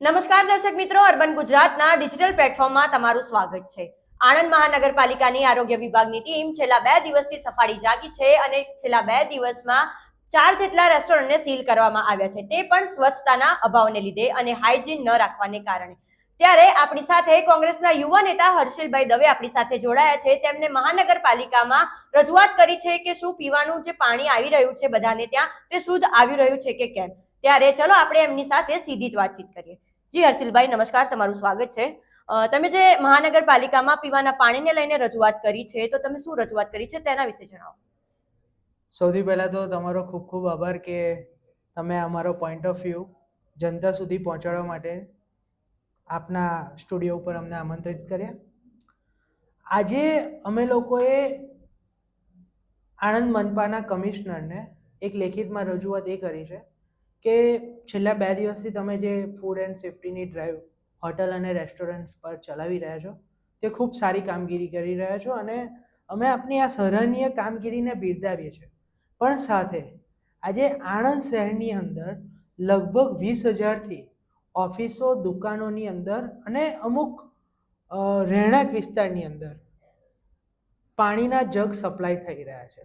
નમસ્કાર દર્શક મિત્રો, અર્બન ગુજરાતના ડિજિટલ પ્લેટફોર્મમાં તમારું સ્વાગત છે. આણંદ મહાનગરપાલિકાની આરોગ્ય વિભાગની ટીમ છેલ્લા બે દિવસથી સફાળી જાગી છે અને છેલ્લા બે દિવસમાં ચાર જેટલા રેસ્ટોરન્ટને સીલ કરવામાં આવ્યા છે. તે પણ સ્વચ્છતાના અભાવને લીધે અને હાઇજીન ન રાખવાને કારણે. ત્યારે આપણી સાથે કોંગ્રેસના યુવા નેતા હર્ષિલભાઈ દવે આપણી સાથે જોડાયા છે. તેમને મહાનગરપાલિકામાં રજૂઆત કરી છે કે શું પીવાનું જે પાણી આવી રહ્યું છે બધાને ત્યાં તે શુદ્ધ આવી રહ્યું છે કે કેમ? ત્યારે ચલો આપણે એમની સાથે સીધી જ વાતચીત કરીએ. જી હર્ષિલભાઈ નમસ્કાર, તમારું સ્વાગત છે. તમે જે મહાનગરપાલિકામાં પીવાના પાણીને લઈને રજૂઆત કરી છે, તો તમે શું રજૂઆત કરી છે તેના વિશે જણાવો. સૌથી પહેલાં તો તમારો ખૂબ ખૂબ આભાર કે તમે અમારો પોઈન્ટ ઓફ વ્યૂ જનતા સુધી પહોંચાડવા માટે આપના સ્ટુડિયો ઉપર અમને આમંત્રિત કર્યા. આજે અમે લોકોએ આણંદ મનપાના કમિશનરને એક લેખિતમાં રજૂઆત એ કરી છે કે છેલ્લા બે દિવસથી તમે જે ફૂડ એન્ડ સેફ્ટીની ડ્રાઈવ હોટલ અને રેસ્ટોરન્ટ્સ પર ચલાવી રહ્યા છો, તે ખૂબ સારી કામગીરી કરી રહ્યા છો અને અમે આપની આ સરાહનીય કામગીરીને બિરદાવીએ છીએ. પણ સાથે આજે આણંદ શહેરની અંદર લગભગ વીસ હજારથી ઓફિસો, દુકાનોની અંદર અને અમુક રહેણાંક વિસ્તારની અંદર પાણીના જગ સપ્લાય થઈ રહ્યા છે.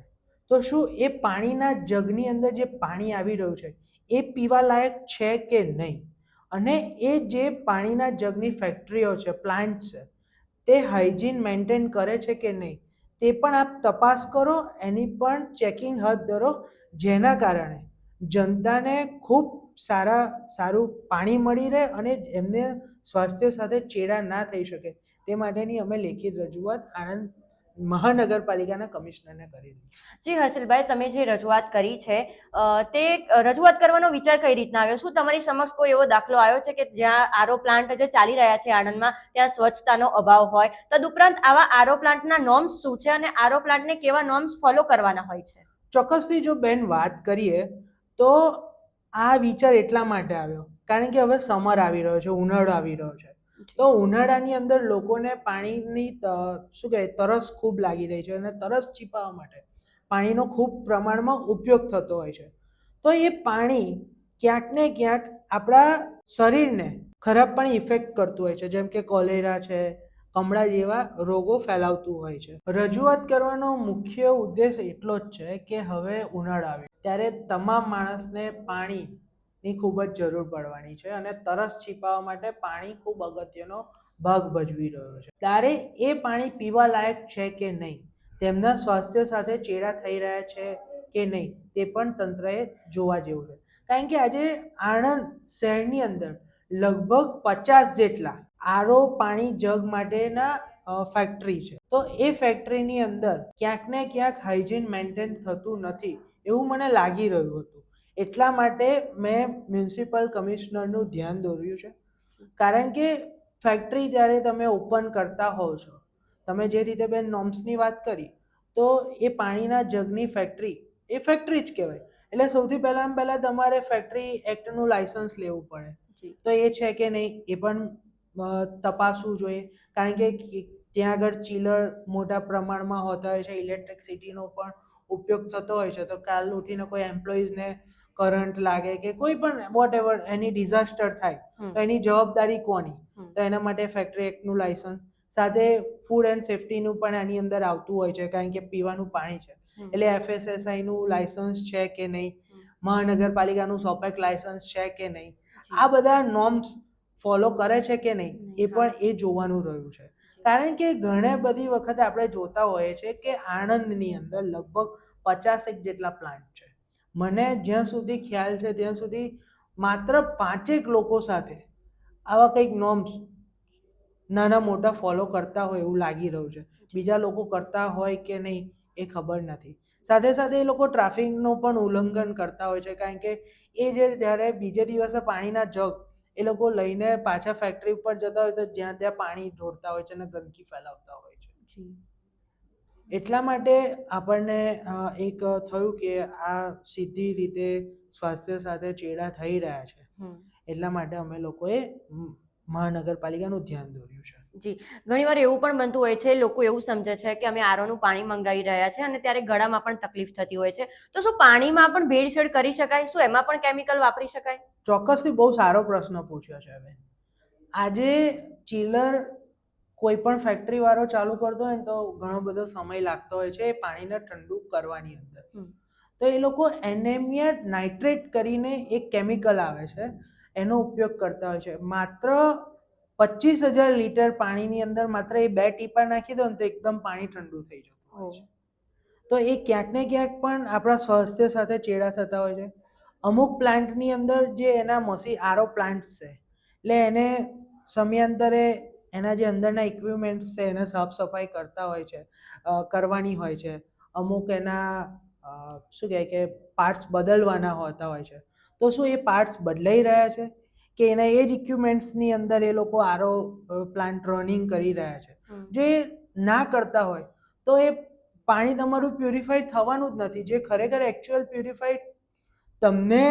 તો શું એ પાણીના જગની અંદર જે પાણી આવી રહ્યું છે એ પીવા લાયક છે કે નહીં? અને એ જે પાણીના જગની ફેક્ટરીઓ છે પ્લાન્ટ છે, તે હાઇજીન મેન્ટેન કરે છે કે નહીં? તે પણ આપ તપાસ કરો, એની પણ ચેકિંગ હાથ ધરો, જેના કારણે જનતાને ખૂબ સારા, સારું પાણી મળી રહે અને એમને સ્વાસ્થ્ય સાથે ચેડા ના થઈ શકે. તે માટેની અમે લેખિત રજૂઆત આણંદ મહાનગરપાલિકાના કમિશનરને કરી જી હર્ષિલભાઈ તમે જે રજૂઆત કરી છે તે રજૂઆત કરવાનો વિચાર કઈ રીતના આવ્યો? શું તમારી સમક્ષ કોઈ એવો દાખલો આવ્યો છે કે જ્યાં આરો પ્લાન્ટ જે ચાલી રહ્યા છે આણંદમાં ત્યાં સ્વચ્છતાનો અભાવ હોય? તદુપરાંત આવા આરો પ્લાન્ટના નોર્મ્સ શું છે અને આરો પ્લાન્ટને કેવા નોર્મ્સ ફોલો કરવાના હોય છે? ચોક્કસથી જો બેન વાત કરીએ તો આ વિચાર એટલા માટે આવ્યો. કારણ કે હવે સમર આવી રહ્યો છે ઉનાળો આવી રહ્યો છે. તો ઉનાળાની અંદર લોકોને પાણીની શું કહે તરસ ખૂબ લાગી રહી છે અને તરસ છીપાવવા માટે પાણીનો ખૂબ પ્રમાણમાં ઉપયોગ થતો હોય છે. તો એ પાણી ક્યાંક ને ક્યાંક આપણા શરીરને ખરાબ પણ ઇફેક્ટ કરતું હોય છે. જેમ કે કોલેરા છે, કમળા જેવા રોગો ફેલાવતું હોય છે. રજૂઆત કરવાનો મુખ્ય ઉદ્દેશ એટલો જ છે કે હવે ઉનાળો આવે. ત્યારે તમામ માણસને પાણીની ખૂબ જ જરૂર પડવાની છે અને તરસ છીપાવવા માટે પાણી ખૂબ અગત્યનો ભાગ ભજવી રહ્યો છે. ત્યારે એ પાણી પીવા લાયક છે કે નહીં? તેમના સ્વાસ્થ્ય સાથે ચેડા થઈ રહ્યા છે કે નહીં? તે પણ તંત્રએ જોવા જેવું છે. કારણ કે આજે આણંદ શહેરની અંદર લગભગ પચાસ જેટલા આરો પાણી જગ માટેના ફેક્ટરી છે. તો એ ફેક્ટરીની અંદર ક્યાંક ને ક્યાંક હાઇજીન મેન્ટેન થતું નથી એવું મને લાગી રહ્યું હતું. એટલા માટે મેં મ્યુનિસિપલ કમિશનરનું ધ્યાન દોર્યું છે. કારણ કે ફેક્ટરી જ્યારે તમે ઓપન કરતા હોવ છો તમે જે રીતે બેન નોર્મ્સની વાત કરી તો એ પાણીના જગની ફેક્ટરી એ ફેક્ટરી જ કહેવાય. એટલે સૌથી પહેલાં પહેલાં તમારે ફેક્ટરી એક્ટનું લાઇસન્સ લેવું પડે. તો એ છે કે નહીં એ પણ તપાસવું જોઈએ. કારણ કે કે- ત્યાં આગળ ચીલર મોટા પ્રમાણમાં હોતા હોય છે ઇલેક્ટ્રિસિટીનો પણ ઉપયોગ થતો હોય છે. તો કાલ ઉઠીને કોઈ એમ્પ્લોઈઝને કરંટ લાગે કે કોઈ પણ વોટ એવર એની ડિઝાસ્ટર થાય તો એની જવાબદારી કોની? તો એના માટે ફેક્ટરી એક્ટનું લાયસન્સ સાથે ફૂડ એન્ડ સેફટીનું પણ એની અંદર આવતું હોય છે કારણ કે પીવાનું પાણી છે. એટલે એટલે એફએસએસઆઈનું લાયસન્સ છે કે નહીં? મહાનગરપાલિકાનું સોપેક લાયસન્સ છે કે નહીં? આ બધા નોર્મ્સ ફોલો કરે છે કે નહીં? એ પણ એ જોવાનું રહ્યું છે. કારણ કે ઘણી બધી વખત આપણે જોતા હોઈએ છીએ કે આણંદની અંદર લગભગ પચાસેક જેટલા પ્લાન્ટ છે. મને જ્યાં સુધી ખ્યાલ છે ત્યાં સુધી માત્ર પાંચેક લોકો સાથે આવા કંઈક નોર્મ્સ નાના મોટા ફોલો કરતા હોય એવું લાગી રહ્યું છે. બીજા લોકો કરતા હોય કે નહીં એ ખબર નથી. સાથે સાથે એ લોકો ટ્રાફિકનું પણ ઉલ્લંઘન કરતા હોય છે. કારણ કે એ જે જ્યારે બીજે દિવસે પાણીના જગ એ લોકો લઈને પાછા ફેક્ટરી ઉપર જતા હોય તો જ્યાં ત્યાં પાણી ઢોળતા હોય છે અને ગંદકી ફેલાવતા હોય છે. એટલા માટે આપણને એક થયું કે આ સીધી રીતે સ્વાસ્થ્ય સાથે ચેડા થઈ રહ્યા છે. એટલા માટે અમે લોકોએ મહાનગરપાલિકાનું ધ્યાન દોર્યું છે. જી. ઘણીવાર એવું પણ બનતું હોય છે લોકો એવું સમજે છે કે અમે આરોનું પાણી મંગાવી રહ્યા છે અને ત્યારે ગળામાં પણ તકલીફ થતી હોય છે. તો શું પાણીમાં પણ ભેળસેળ કરી શકાય? શું એમાં પણ કેમિકલ વાપરી શકાય? ચોક્કસથી બહુ સારો પ્રશ્ન પૂછ્યો છે હવે આજે ચિલર કોઈ પણ ફેક્ટરી વાળો ચાલુ કરતો હોય ને તો ઘણો બધો સમય લાગતો હોય છે એ પાણીને ઠંડુ કરવાની અંદર. તો એ લોકો એનેમિયા નાઇટ્રેટ કરીને એક કેમિકલ આવે છે એનો ઉપયોગ કરતા હોય છે. માત્ર પચીસ હજાર લીટર પાણીની અંદર માત્ર એ બે ટીપા નાખી દો ને તો એકદમ પાણી ઠંડુ થઈ જતું હોય છે. તો એ ક્યાંક ને ક્યાંક પણ આપણા સ્વાસ્થ્ય સાથે ચેડા થતા હોય છે. અમુક પ્લાન્ટની અંદર જે એના મસી આરો પ્લાન્ટ્સ છે એટલે એને સમયાંતરે એના જે અંદરના ઇક્વિપમેન્ટ્સ છે એને સાફ સફાઈ કરતા હોય છે કરવાની હોય છે. અમુક એના શું કહેવાય કે પાર્ટ્સ બદલવાના હોતા હોય છે. તો શું એ પાર્ટ્સ બદલાઈ રહ્યા છે? કે એના એ જ ઇક્વિપમેન્ટ્સની અંદર એ લોકો આરો પ્લાન્ટ રનિંગ કરી રહ્યા છે. જો એ ના કરતા હોય તો એ પાણી તમારું પ્યુરિફાઈડ થવાનું જ નથી. જે ખરેખર એકચ્યુઅલ પ્યુરિફાઈડ તમને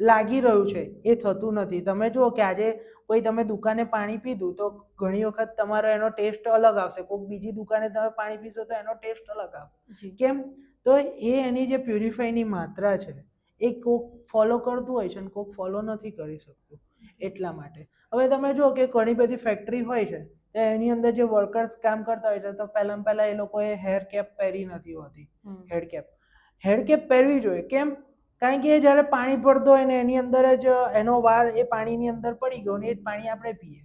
લાગી રહ્યું છે એ થતું નથી. તમે જુઓ કે આજે કોઈ તમે દુકાને પાણી પીધું તો ઘણી વખત તમારો એનો ટેસ્ટ અલગ આવશે. કોઈક બીજી દુકાને તમે પાણી પીશો તો એનો ટેસ્ટ અલગ આવશે. કેમ? તો એ એની જે પ્યુરિફાઈની માત્રા છે એ કોક ફોલો કરતું હોય છે અને કોક ફોલો નથી કરી શકતું એટલા માટે. હવે તમે જુઓ કે ઘણી બધી ફેક્ટરી હોય છે એની અંદર જે વર્કર્સ કામ કરતા હોય છે તો પહેલાં પહેલાં એ લોકોએ હેર કેપ પહેરી નથી હોતી. હેડ કેપ. હેડ કેપ પહેરવી જોઈએ. કેમ? કારણ કે જ્યારે પાણી પડતો હોય ને એની અંદર જ એનો વાર એ પાણીની અંદર પડી ગયો ને એ જ પાણી આપણે પીએ.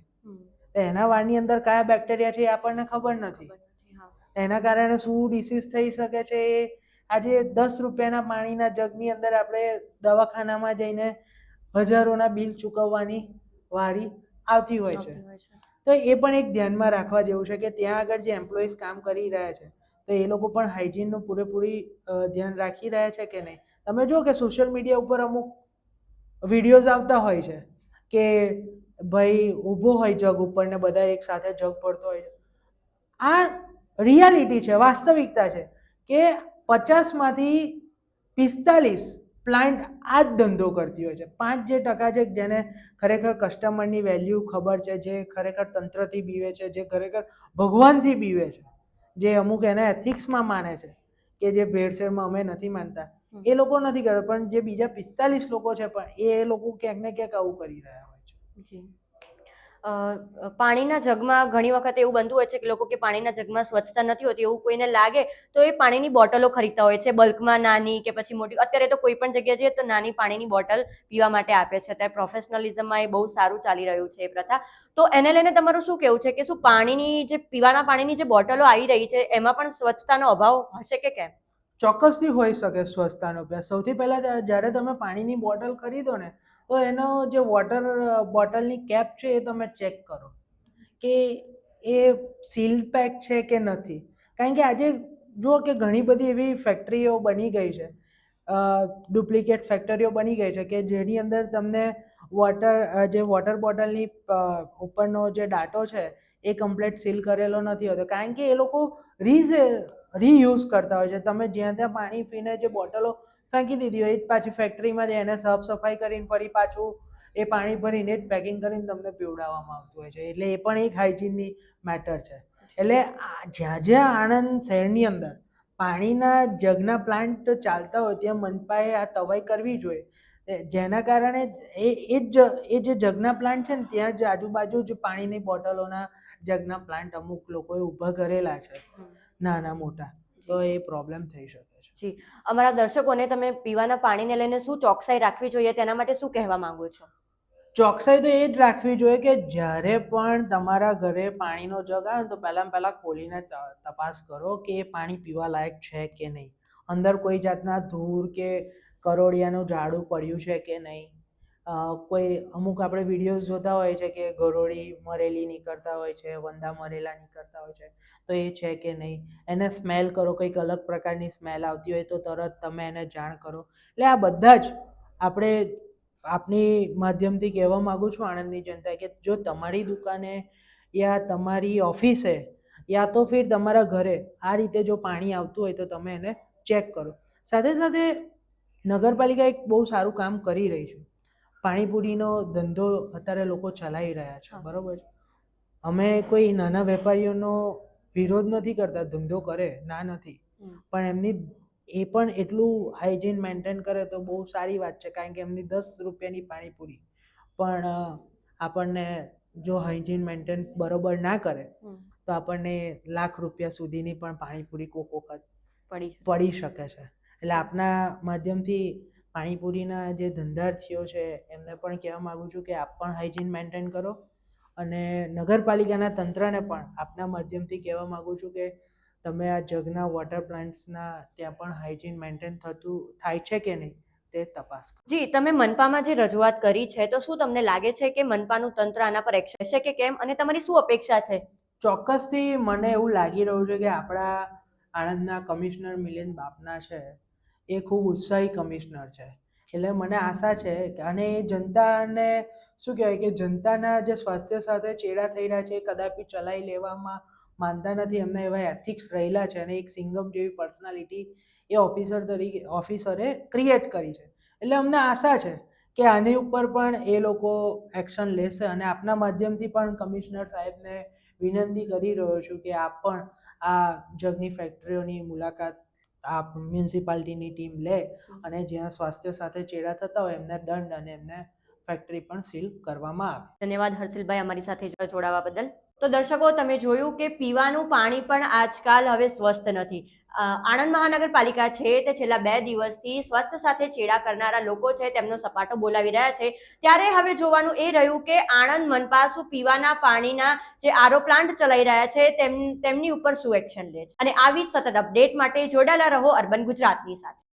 તો એના વારની અંદર કયા બેક્ટેરિયા છે એ આપણને ખબર નથી. એના કારણે શું ડિસીઝ થઈ શકે છે એ આજે દસ રૂપિયાના પાણીના જગની અંદર આપણે દવાખાનામાં જઈને હજારોના બિલ ચૂકવવાની વારી આવતી હોય છે. આવતી હોય છે. તો એ પણ એક ધ્યાનમાં રાખવા જેવું છે કે ત્યાં આગળ જે એમ્પ્લોઈઝ કામ કરી રહ્યા છે તો એ લોકો પણ હાઇજીનનું પૂરેપૂરી ધ્યાન રાખી રહ્યા છે કે નહીં? તમે જુઓ કે સોશિયલ મીડિયા ઉપર અમુક વિડીયોઝ આવતા હોય છે કે ભાઈ ઊભો હોય જગ ઉપર ને બધા એક સાથે જગ પડતો હોય છે આ રિયાલિટી છે, વાસ્તવિકતા છે કે પચાસમાંથી પિસ્તાલીસ પ્લાન્ટ આ જ ધંધો કરતી હોય છે પાંચ જે ટકા છે જેને ખરેખર કસ્ટમરની વેલ્યુ ખબર છે, જે ખરેખર તંત્રથી બીવે છે, જે ખરેખર ભગવાનથી બીવે છે, જે અમુક એના એથિક્સમાં માને છે કે જે ભેળસેળમાં અમે નથી માનતા. એ લોકો નથી કરે, પણ જે બીજા પિસ્તાલીસ લોકો છે, પણ એ લોકો ક્યાંક ને ક્યાંક આવું કરી રહ્યા હોય છે. પાણીના જગમાં ઘણી વખત એવું બનતું હોય છે કે લોકો કે પાણીના જગમાં સ્વચ્છતા નથી હોતી, એવું કોઈને લાગે તો એ પાણીની બોટલો ખરીદતા હોય છે, બલ્કમાં નાની કે પછી મોટી. અત્યારે તો કોઈ પણ જગ્યાએ જઈએ તો નાની પાણીની બોટલ પીવા માટે આપે છે. અત્યારે પ્રોફેશનલિઝમમાં એ બહુ સારું ચાલી રહ્યું છે એ પ્રથા. તો એને લઈને તમારું શું કહેવું છે કે શું પાણીની જે, પીવાના પાણીની જે બોટલો આવી રહી છે, એમાં પણ સ્વચ્છતાનો અભાવ હશે કે કેમ? ચોક્કસથી હોઈ શકે સ્વચ્છતાનો અભ્યાસ. સૌથી પહેલાં જ્યારે તમે પાણીની બોટલ ખરીદો ને, તો એનો જે વોટર, બોટલની કેપ છે એ તમે ચેક કરો કે એ સીલ પેક છે કે નથી. કારણ કે આજે જુઓ કે ઘણી બધી એવી ફેક્ટરીઓ બની ગઈ છે. ડુપ્લિકેટ ફેક્ટરીઓ બની ગઈ છે કે જેની અંદર તમને વોટર જે વોટર બોટલની ઉપરનો જે ડાટો છે એ કમ્પ્લેટ સીલ કરેલો નથી હોતો. કારણ કે એ લોકો રીઝ રીયુઝ કરતા હોય છે. તમે જ્યાં ત્યાં પાણી પીને જે બોટલો ફેંકી દીધી હોય, એ જ પાછી ફેક્ટરીમાં જઈને સાફ સફાઈ કરીને ફરી પાછું એ પાણી ભરીને જ પેકિંગ કરીને તમને પીવડાવવામાં આવતું હોય છે. એટલે એ પણ એક હાઇજીનની મેટર છે. એટલે જ્યાં જ્યાં આણંદ શહેરની અંદર પાણીના જગના પ્લાન્ટ ચાલતા હોય, ત્યાં મનપાએ આ તવાઈ કરવી જોઈએ. જેના કારણે એ એ જ, એ જે જગના પ્લાન્ટ છે ને, ત્યાં જ આજુબાજુ જ પાણીની બોટલોના જગના પ્લાન્ટ અમુક લોકોએ ઊભા કરેલા છે. નાના મોટા તો એ પ્રોબ્લેમ થઈ શકે છે. અમારા દર્શકોને તમે પીવાના પાણીને લઈને શું ચોકસાઈ રાખવી જોઈએ તેના માટે શું કહેવા માંગો છો? ચોકસાઈ તો એ જ રાખવી જોઈએ કે જ્યારે પણ તમારા ઘરે પાણીનો જગ આવે તો પહેલાં પહેલાં ખોલીને તપાસ કરો કે એ પાણી પીવા લાયક છે કે નહીં. અંદર કોઈ જાતના ધૂળ કે કરોળિયાનું ઝાડું પડ્યું છે કે નહીં. કોઈ અમુક આપણે વિડીયોઝ જોતા હોય છે કે ગરોળી મરેલી નીકળતા હોય છે, વંદા મરેલા નીકળતા હોય છે, તો એ છે કે નહીં? એને સ્મેલ કરો, કંઈક અલગ પ્રકારની સ્મેલ આવતી હોય તો તરત તમે એને જાણ કરો. એટલે આ બધા જ આપણે આપની માધ્યમથી કહેવા માગું છું આણંદની જનતા કે જો તમારી દુકાને યા તમારી ઓફિસે યા તો ફિર તમારા ઘરે આ રીતે જો પાણી આવતું હોય તો તમે એને ચેક કરો. સાથે સાથે નગરપાલિકા એક બહુ સારું કામ કરી રહી છે. પાણીપુરીનો ધંધો અત્યારે લોકો ચલાવી રહ્યા છે. બરોબર? અમે કોઈ નાના વેપારીઓનો વિરોધ નથી કરતા ધંધો કરે ના નથી. પણ એમની એ પણ એટલું હાઇજીન મેન્ટેન કરે તો બહુ સારી વાત છે કારણ કે એમની દસ રૂપિયાની પાણીપુરી. પણ આપણને જો હાઇજીન મેન્ટેન બરોબર ના કરે તો આપણને લાખ રૂપિયા સુધીની પણ પાણીપુરી કોક વખત પડી પડી શકે છે. એટલે આપના માધ્યમથી પાણીપુરીના જે ધંધાર્થીઓ છે એમને પણ કહેવા માગું છું કે આપ પણ હાઇજીન મેન્ટેન કરો. અને નગરપાલિકાના તંત્રને પણ આપના માધ્યમથી કહેવા માગું છું કે તમે આ જગના વોટર પ્લાન્ટ્સના ત્યાં પણ હાઇજીન મેન્ટેન થતું થાય છે કે નહીં તે તપાસ કરો. જી તમે મનપામાં જે રજૂઆત કરી છે તો શું તમને લાગે છે કે મનપાનું તંત્ર આના પર એક્શન છે કે કેમ? અને તમારી શું અપેક્ષા છે? ચોક્કસથી મને એવું લાગી રહ્યું છે કે આપણા આણંદના કમિશનર મિલિંદ બાપના છે એ ખૂબ ઉત્સાહી કમિશનર છે. એટલે મને આશા છે કે, અને એ જનતાને શું કહેવાય કે, જનતાના જે સ્વાસ્થ્ય સાથે ચેડા થઈ રહ્યા છે એ કદાપી ચલાવી લેવામાં માનતા નથી. એમના એવા એથિક્સ રહેલા છે અને એક સિંગમ જેવી પર્સનાલિટી એ ઓફિસર તરીકે ઓફિસરે ક્રિએટ કરી છે. એટલે અમને આશા છે કે આની ઉપર પણ એ લોકો એક્શન લેશે અને આપના માધ્યમથી પણ કમિશનર સાહેબને વિનંતી કરી રહ્યો છું કે આપ પણ આ જગની ફેક્ટરીઓની મુલાકાત આપ મ્યુનિસિપાલિટીની ટીમ લે અને જ્યાં સ્વાસ્થ્ય સાથે ચેડા થતા હોય એમને દંડ અને એમને ફેક્ટરી પણ સીલ કરવામાં આવે. ધન્યવાદ હર્ષિલભાઈ અમારી સાથે જોડાવા બદલ. તો દર્શકો, તમે જોયું કે પીવાનું પાણી પણ આજકાલ હવે સ્વસ્થ નથી. આણંદ મહાનગરપાલિકા છે તે છેલ્લા બે દિવસથી સ્વસ્થ સાથે ચેડા કરનારા લોકો છે તેમનો સપાટો બોલાવી રહ્યા છે. ત્યારે હવે જોવાનું એ રહ્યું કે આણંદ મનપાસુ પીવાના પાણીના જે આરો પ્લાન્ટ ચલાવી રહ્યા છે તેમ, તેમની ઉપર શું એક્શન લે છે? અને આવી સતત અપડેટ માટે જોડાયેલા રહો અર્બન ગુજરાતની સાથે.